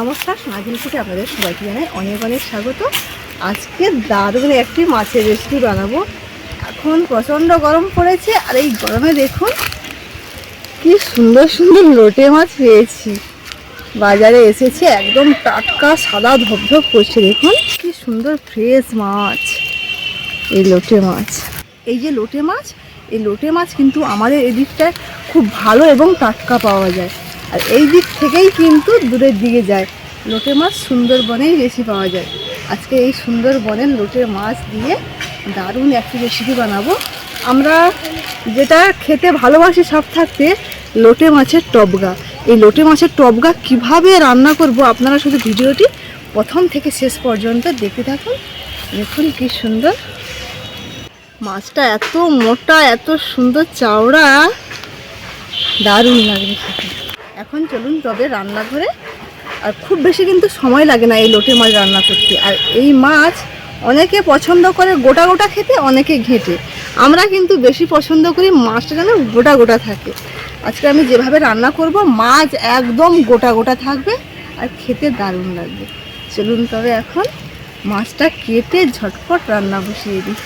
নমস্কার সোনাঝিল থেকে আপনাদের সবাইকে জানাই অনেক অনেক স্বাগত। আজকে দারুণ একটি মাছের রেসিপি বানাবো। এখন প্রচণ্ড গরম পড়েছে, আর এই গরমে দেখুন কি সুন্দর সুন্দর লোটে মাছ পেয়েছি। বাজারে এসেছে, একদম টাটকা সাদা ধপধপ করছে, দেখুন কি সুন্দর ফ্রেশ মাছ, এই লোটে মাছ। এই যে লোটে মাছ, এই লোটে মাছ কিন্তু আমাদের এদিকটায় খুব ভালো এবং টাটকা পাওয়া যায়। আর এই দিক থেকেই কিন্তু দূরের দিকে যায়। লোটে মাছ সুন্দরবনেই বেশি পাওয়া যায়। আজকে এই সুন্দরবনের লোটে মাছ দিয়ে দারুণ একটি রেসিপি বানাবো। আমরা যেটা খেতে ভালোবাসি সব থাকতে লোটে মাছের টবগা। এই লোটে মাছের টবগা কীভাবে রান্না করব আপনারা শুধু ভিডিওটি প্রথম থেকে শেষ পর্যন্ত দেখতে থাকুন। দেখুন কি সুন্দর। মাছটা এত মোটা, এত সুন্দর চাওড়া। দারুণ লাগবে এখন চলুন তবে রান্নাঘরে আর খুব বেশি কিন্তু সময় লাগে না এই লোটে মাছ রান্না করতে। আর এই মাছ অনেকে পছন্দ করে গোটা গোটা খেতে, অনেকে ঘেঁটে। আমরা কিন্তু বেশি পছন্দ করি মাছটা যেন গোটা গোটা থাকে। আজকে আমি যেভাবে রান্না করব, মাছ একদম গোটা গোটা থাকবে আর খেতে দারুণ লাগবে। চলুন তবে এখন মাছটা কেটে ঝটপট রান্না বসিয়ে দিই।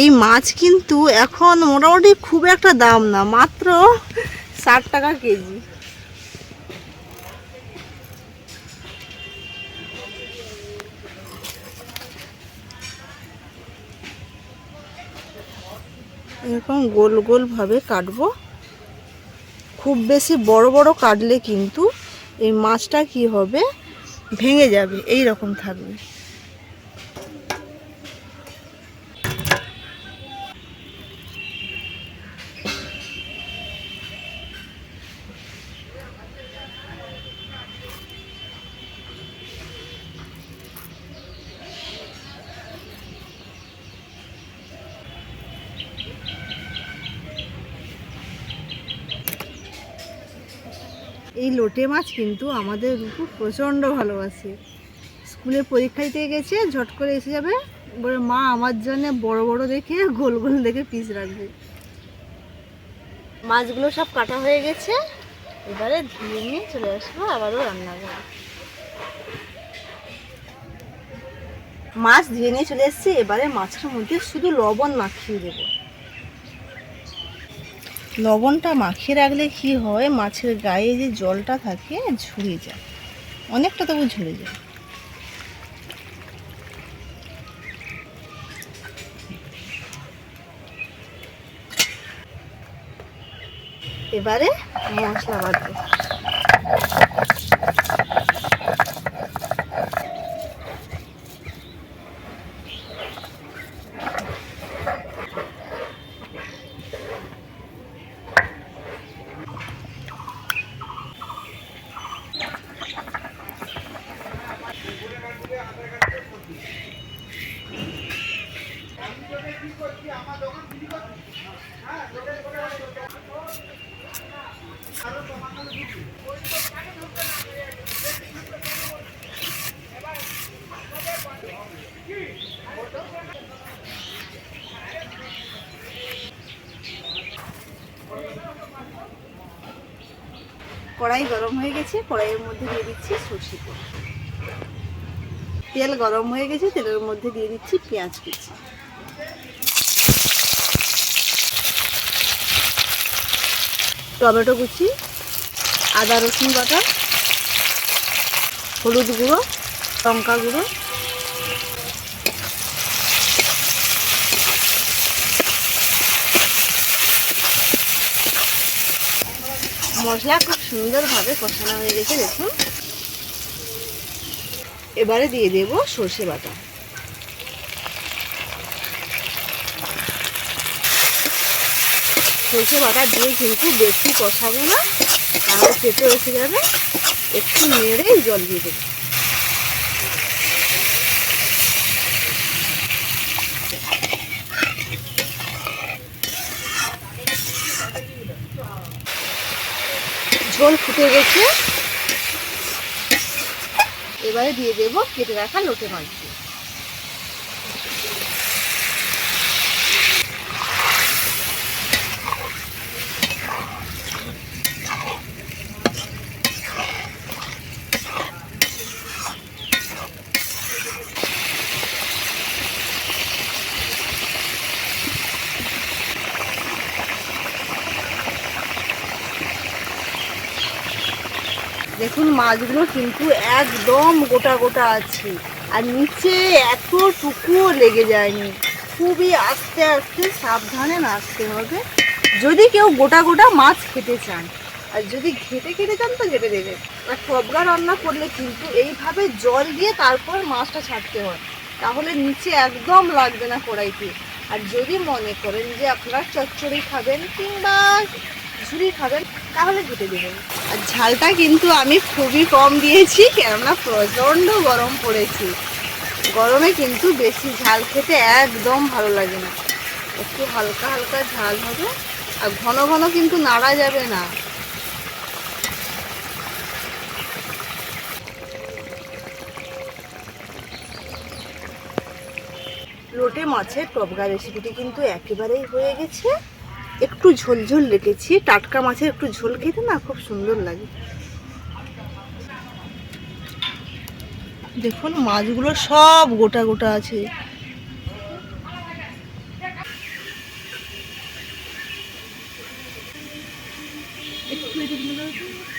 এই মাছ কিন্তু এখন মোটামুটি খুব একটা দাম না, মাত্র ষাট টাকা কেজি। এরকম গোল গোল ভাবে কাটবো। খুব বেশি বড় বড় কাটলে কিন্তু এই মাছটা কি হবে, ভেঙে যাবে এই রকম থাকবে। এই লোটে মাছ কিন্তু আমাদের রূপু প্রচণ্ড ভালোবাসে। স্কুলে পরীক্ষা দিতে গেছে, ঝট করে এসে যাবে। বলে, মা, আমার জন্য বড় বড় দেখে গোল গোল দেখে পিস রাখবে। মাছগুলো সব কাটা হয়ে গেছে। এবারে ধুয়ে নিয়ে চলে আসব, আবারও রান্না করে মাছ ধুয়ে নিয়ে চলে এসেছি। এবারে মাছের মধ্যে শুধু লবণ মাখিয়ে দেবো। লবণটা মাখিয়ে রাখলে কি হয়, মাছের গায়ে যে জলটা থাকে ঝরে যায়। অনেকটা তবু ঝরে যায়। এবারে মশলা বাটবো। কড়াই গরম হয়ে গেছে, কড়াইয়ের মধ্যে দিয়ে দিচ্ছি সর্ষে তেল তেল গরম হয়ে গেছে, তেলের মধ্যে দিয়ে দিচ্ছি পেঁয়াজ কুচি। টমেটো কুচি, আদা রসুন বাটা, হলুদ গুঁড়ো, লঙ্কা গুঁড়ো মশলা খুব সুন্দরভাবে কষানো হয়ে গেছে, দেখুন। এবারে দিয়ে দেব সর্ষে বাটা। সর্ষে বাটা দিয়ে কিন্তু বেশি কষাবো না, তাহলে পেটে এসে যাবে। একটু নেড়ে জল দিয়ে দেবো। ঝোল ফুটে গেছে। এবারে দিয়ে দেবো কেটে রাখা লোটে মাছটি দেখুন মাছগুলো কিন্তু একদম গোটা গোটা আছে। আর নিচে এতটুকুও লেগে যায়নি। খুবই আস্তে আস্তে সাবধানে নাচতে হবে। যদি কেউ গোটা গোটা মাছ খেতে চান, আর যদি ঘেটে খেতে চান তো ঘেটে দেবেন আর সবগা রান্না করলে কিন্তু এইভাবে জল দিয়ে তারপর মাছটা ছাড়তে হয়। তাহলে নিচে একদম লাগবে না কড়াইতে। আর যদি মনে করেন যে আপনারা চচ্চড়ি খাবেন কিংবা ঝুড়ি খাবেন, তাহলে ঘেটে দেবেন। আর ঝালটা কিন্তু আমি খুবই কম দিয়েছি, কেননা প্রচণ্ড গরম পড়েছে। গরমে কিন্তু বেশি ঝাল খেতে একদম ভালো লাগে না। একটু হালকা হালকা ঝাল হবে, আর ঘন ঘন কিন্তু নাড়া যাবে না। লোটে মাছের টবগা রেসিপিটি কিন্তু একেবারেই হয়ে গেছে। একটু ঝোলঝোল ঝোল রেখেছি টাটকা মাছের একটু ঝোল খেতে না খুব সুন্দর লাগে। দেখুন, মাছগুলো সব গোটা গোটা আছে। কেমন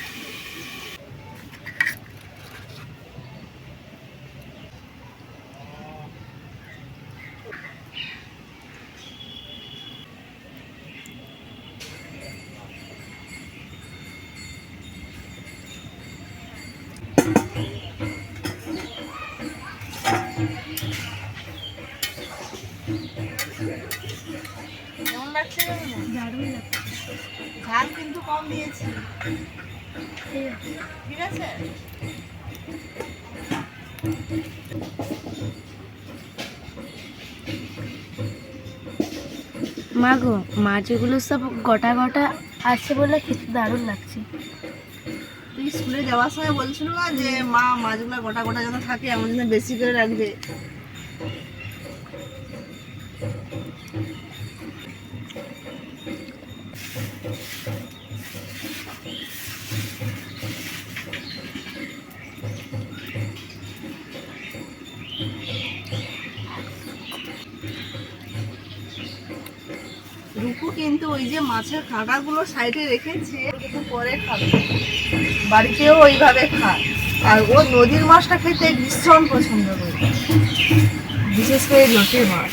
ঝাল কিন্তু কম দিয়েছি। ঠিক আছে? মা গো মাছগুলো সব গোটা গোটা আছে বলে কিছু দারুণ লাগছে। স্কুলে যাওয়ার সময় বলছিল না যে, মা, মাছগুলো গোটা গোটা যেন থাকে, এমন যেন বেশি করে রাখবে। রুকু কিন্তু ওই যে মাছের কাঁটাগুলো সাইডে রেখেছে পরে খাবে। বাড়িতেও ওইভাবে খায়। আর ও নদীর মাছটা খেতে ভীষণ পছন্দ করে। বিশেষ করে লোটে মাছ।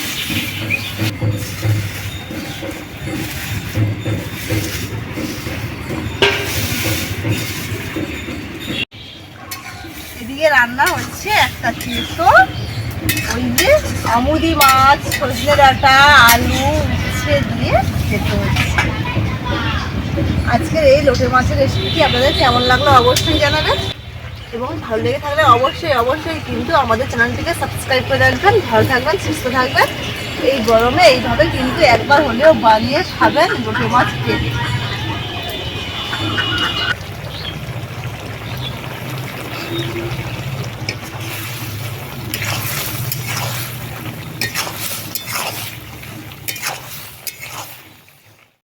এদিকে রান্না হচ্ছে একটা চিত্র ওই যে আমুদি মাছ, সজনে ডাঁটা, আলু উচ্ছে দিয়ে খেতে হচ্ছে। আজকের এই লোটে মাছের রেসিপিটি আপনাদের কেমন লাগল অবশ্যই জানাবেন। এবং ভালো লেগে থাকলে অবশ্যই অবশ্যই কিন্তু আমাদের চ্যানেলটিকে সাবস্ক্রাইব করে রাখবেন, ভালো থাকবেন, সুস্থ থাকবেন। এই গরমে এইভাবে কিন্তু একবার হলেও বানিয়ে খাবেন লোটে মাছ খেয়ে